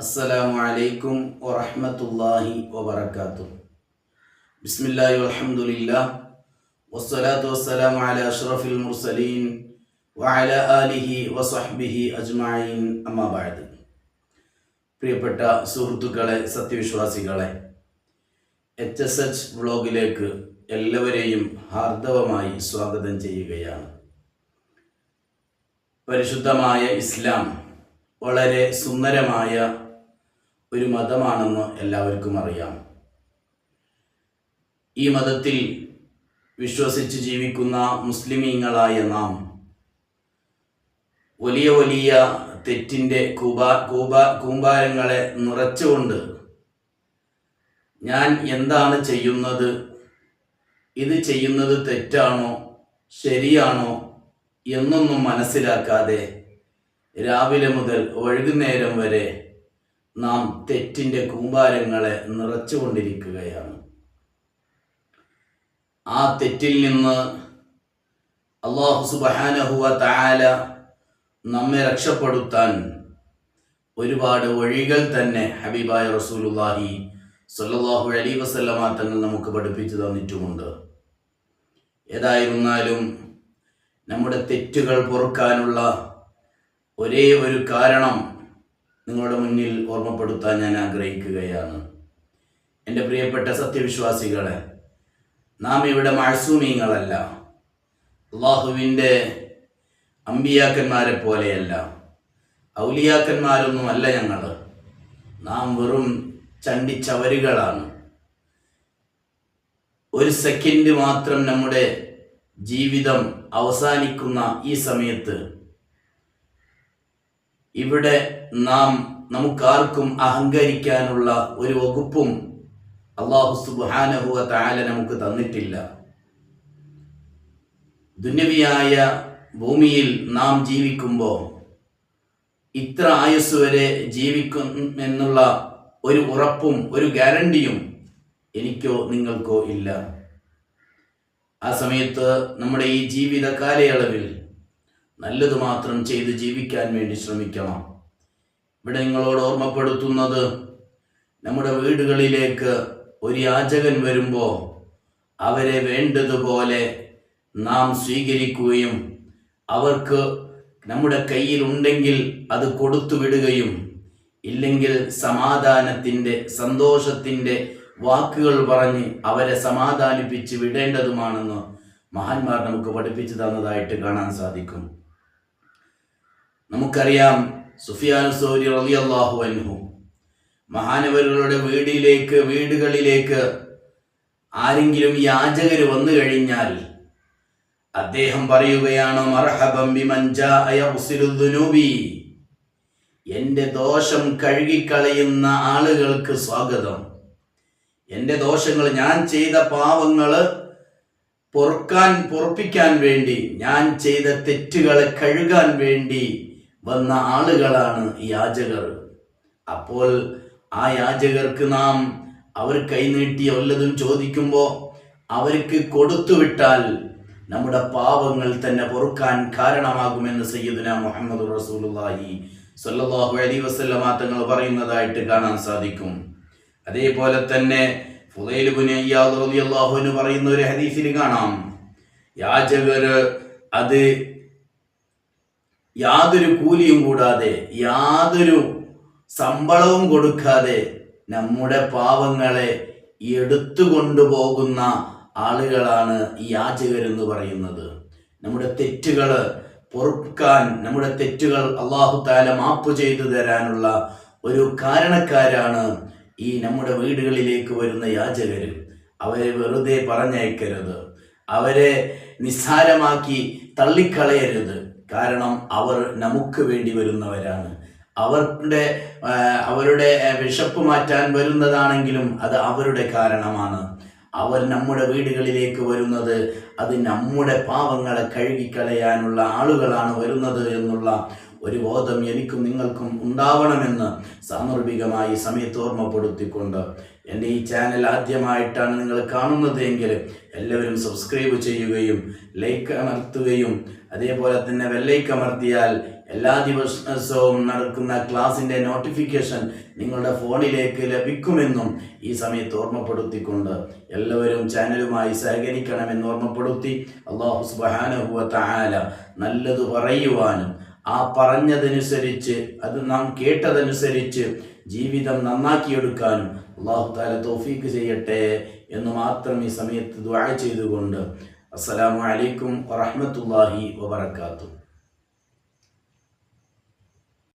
അസ്സലാമു അലൈക്കും വറഹ്മത്തുള്ളാഹി വബറകാതുഹു. ബിസ്മില്ലാഹി വൽഹംദുലില്ലാഹ്. വസ്സലാത്തു വസ്സലാമു അലാ അഷ്റഫിൽ മുർസലീൻ വഅല ആലിഹി വസഹ്ബിഹി അജ്മഈൻ. അമ്മാ ബഅദ്. പ്രിയപ്പെട്ട സുഹൃത്തുക്കളെ സത്യവിശ്വാസികളെ എച്ച് എസ് എച്ച് വ്ളോഗിലേക്ക് എല്ലാവരെയും ഹാർദവമായി സ്വാഗതം ചെയ്യുകയാണ്. പരിശുദ്ധമായ ഇസ്ലാം വളരെ സുന്ദരമായ ഒരു മതമാണെന്ന് എല്ലാവർക്കും അറിയാം. ഈ മതത്തിൽ വിശ്വസിച്ച് ജീവിക്കുന്ന മുസ്ലിമീങ്ങളായ നാം വലിയ വലിയ തെറ്റിന്റെ കൂപാ കൂപാ കൂമ്പാരങ്ങളെ നിറച്ചുകൊണ്ട് ഞാൻ എന്താണ് ചെയ്യുന്നത്? ഇത് ചെയ്യുന്നത് തെറ്റാണോ? ശരിയാണോ? എന്നൊന്നും മനസ്സിലാക്കാതെ രാവിലെ മുതൽ വൈകുന്നേരം വരെ നാം തെറ്റിന്റെ കൂമ്പാരങ്ങളെ നിറച്ചുകൊണ്ടിരിക്കുകയാണ്. ആ തെറ്റിൽ നിന്ന് അള്ളാഹു സുബഹാനഹുവ താല നമ്മെ രക്ഷപ്പെടുത്താൻ ഒരുപാട് വഴികൾ തന്നെ ഹബീബായ റസൂലുല്ലാഹി സല്ലാഹു അലി വസല്ലമ തങ്ങൾ നമുക്ക് പഠിപ്പിച്ചു തന്നിട്ടുമുണ്ട്. ഏതായിരുന്നാലും നമ്മുടെ തെറ്റുകൾ പൊറുക്കാനുള്ള ഒരേ ഒരു കാരണം നിങ്ങളുടെ മുന്നിൽ ഓർമ്മപ്പെടുത്താൻ ഞാൻ ആഗ്രഹിക്കുകയാണ്. എന്റെ പ്രിയപ്പെട്ട സത്യവിശ്വാസികളെ നാം ഇവിടെ മഴസൂമീങ്ങളല്ല അള്ളാഹുവിന്റെ അമ്പിയാക്കന്മാരെ പോലെയല്ല. ഔലിയാക്കന്മാരൊന്നുമല്ല ഞങ്ങൾ നാം വെറും ചണ്ടിച്ചവരുകളാണ്. ഒരു സെക്കൻഡ് മാത്രം നമ്മുടെ ജീവിതം അവസാനിക്കുന്ന ഈ സമയത്ത് ഇവിടെ നാം നമുക്കാർക്കും അഹങ്കരിക്കാനുള്ള ഒരു വകുപ്പും അള്ളാഹു സുബാനഹുവ താല നമുക്ക് തന്നിട്ടില്ല. ദുന്യവിയായ ഭൂമിയിൽ നാം ജീവിക്കുമ്പോൾ ഇത്ര ആയുസ് വരെ ജീവിക്കും എന്നുള്ള ഒരു ഉറപ്പും ഒരു ഗ്യാരണ്ടിയും എനിക്കോ നിങ്ങൾക്കോ ഇല്ല. ആ സമയത്ത് നമ്മുടെ ഈ ജീവിത കാലയളവിൽ നല്ലത് മാത്രം ചെയ്ത് ജീവിക്കാൻ വേണ്ടി ശ്രമിക്കണം. ഇവിടെ നിങ്ങളോട് ഓർമ്മപ്പെടുത്തുന്നത് നമ്മുടെ വീടുകളിലേക്ക് ഒരു യാചകൻ വരുമ്പോൾ അവരെ വേണ്ടതുപോലെ നാം സ്വീകരിക്കുകയും അവർക്ക് നമ്മുടെ കയ്യിൽ ഉണ്ടെങ്കിൽ അത് കൊടുത്തു വിടുകയും ഇല്ലെങ്കിൽ സമാധാനത്തിന്റെ സന്തോഷത്തിന്റെ വാക്കുകൾ പറഞ്ഞ് അവരെ സമാധാനിപ്പിച്ച് വിടേണ്ടതുമാണെന്ന് മഹാന്മാർ നമുക്ക് പഠിപ്പിച്ചു തന്നതായിട്ട് കാണാൻ സാധിക്കും. നമുക്കറിയാം സുഫിയാൻ സൗരി റളിയല്ലാഹു അൻഹു മഹാനവരുകളുടെ വീടിലേക്ക് വീടുകളിലേക്ക് ആരെങ്കിലും യാചകർ വന്നു കഴിഞ്ഞാൽ അദ്ദേഹം പറയുകയാണ് എന്റെ ദോഷം കഴുകിക്കളയുന്ന ആളുകൾക്ക് സ്വാഗതം. എന്റെ ദോഷങ്ങൾ ഞാൻ ചെയ്ത പാവങ്ങൾ പൊറുക്കാൻ പൊറപ്പിക്കാൻ വേണ്ടി ഞാൻ ചെയ്ത തെറ്റുകളെ കഴുകാൻ വേണ്ടി വന്ന ആളുകളാണ് യാചകർ. അപ്പോൾ ആ യാചകർക്ക് നാം അവർ കൈനീട്ടി വല്ലതും ചോദിക്കുമ്പോൾ അവർക്ക് കൊടുത്തുവിട്ടാൽ നമ്മുടെ പാപങ്ങൾ തന്നെ പൊറുക്കാൻ കാരണമാകുമെന്ന് സയ്യിദുന മുഹമ്മദ് റസൂലുള്ളാഹി സല്ലല്ലാഹു അലൈഹി വസല്ലമ തങ്ങൾ പറയുന്നതായിട്ട് കാണാൻ സാധിക്കും. അതേപോലെ തന്നെ ഫുദൈൽ ഇബ്നു ഇയാദ് റളിയല്ലാഹു അൻഹു പറയുന്ന ഒരു ഹദീസിൽ കാണാം. യാചകർ അത് യാതൊരു കൂലിയും കൂടാതെ യാതൊരു ശമ്പളവും കൊടുക്കാതെ നമ്മുടെ പാവങ്ങളെ എടുത്തു കൊണ്ടുപോകുന്ന ആളുകളാണ് യാചകരെന്ന് പറയുന്നത്. നമ്മുടെ തെറ്റുകൾ പൊറുക്കാൻ നമ്മുടെ തെറ്റുകൾ അള്ളാഹു താല മാപ്പ് ചെയ്തു തരാനുള്ള ഒരു കാരണക്കാരാണ് ഈ നമ്മുടെ വീടുകളിലേക്ക് വരുന്ന യാചകർ അവരെ വെറുതെ പറഞ്ഞയക്കരുത്. അവരെ നിസ്സാരമാക്കി തള്ളിക്കളയരുത്. കാരണം അവർ നമുക്ക് വേണ്ടി വരുന്നവരാണ്. അവരുടെ അവരുടെ വിശപ്പ് മാറ്റാൻ വരുന്നതാണെങ്കിലും അത് അവരുടെ കാരണമാണ്. അവർ നമ്മുടെ വീടുകളിലേക്ക് വരുന്നത് അത് നമ്മുടെ പാവങ്ങളെ കഴുകിക്കളയാനുള്ള ആളുകളാണ് വരുന്നത് എന്നുള്ള ഒരു ബോധം എനിക്കും നിങ്ങൾക്കും ഉണ്ടാവണമെന്ന് സാമർഭികമായി സമയത്ത് ഓർമ്മപ്പെടുത്തിക്കൊണ്ട് എന്റെ ഈ ചാനൽ ആദ്യമായിട്ടാണ് നിങ്ങൾ കാണുന്നതെങ്കിൽ എല്ലാവരും സബ്സ്ക്രൈബ് ചെയ്യുകയും ലൈക്ക് അമർത്തുകയും അതേപോലെ തന്നെ വെല്ലൈക്ക് അമർത്തിയാൽ എല്ലാ ദിവസവും നടക്കുന്ന ക്ലാസിന്റെ നോട്ടിഫിക്കേഷൻ നിങ്ങളുടെ ഫോണിലേക്ക് ലഭിക്കുമെന്നും ഈ സമയത്ത് ഓർമ്മപ്പെടുത്തിക്കൊണ്ട് എല്ലാവരും ചാനലുമായി സഹകരിക്കണമെന്ന് ഓർമ്മപ്പെടുത്തി അള്ളാഹു സുബാനുഭവ നല്ലത് പറയുവാനും ആ പറഞ്ഞതനുസരിച്ച് അത് നാം കേട്ടതനുസരിച്ച് ജീവിതം നന്നാക്കിയെടുക്കാനും അള്ളാഹു താല തോഫീക്ക് ചെയ്യട്ടെ എന്ന് മാത്രം ഈ സമയത്ത് ദ്വാഴ ചെയ്തുകൊണ്ട്. അസ്സലാമു അലൈക്കും വറഹ്മത്തുള്ളാഹി വബറകാതുഹു.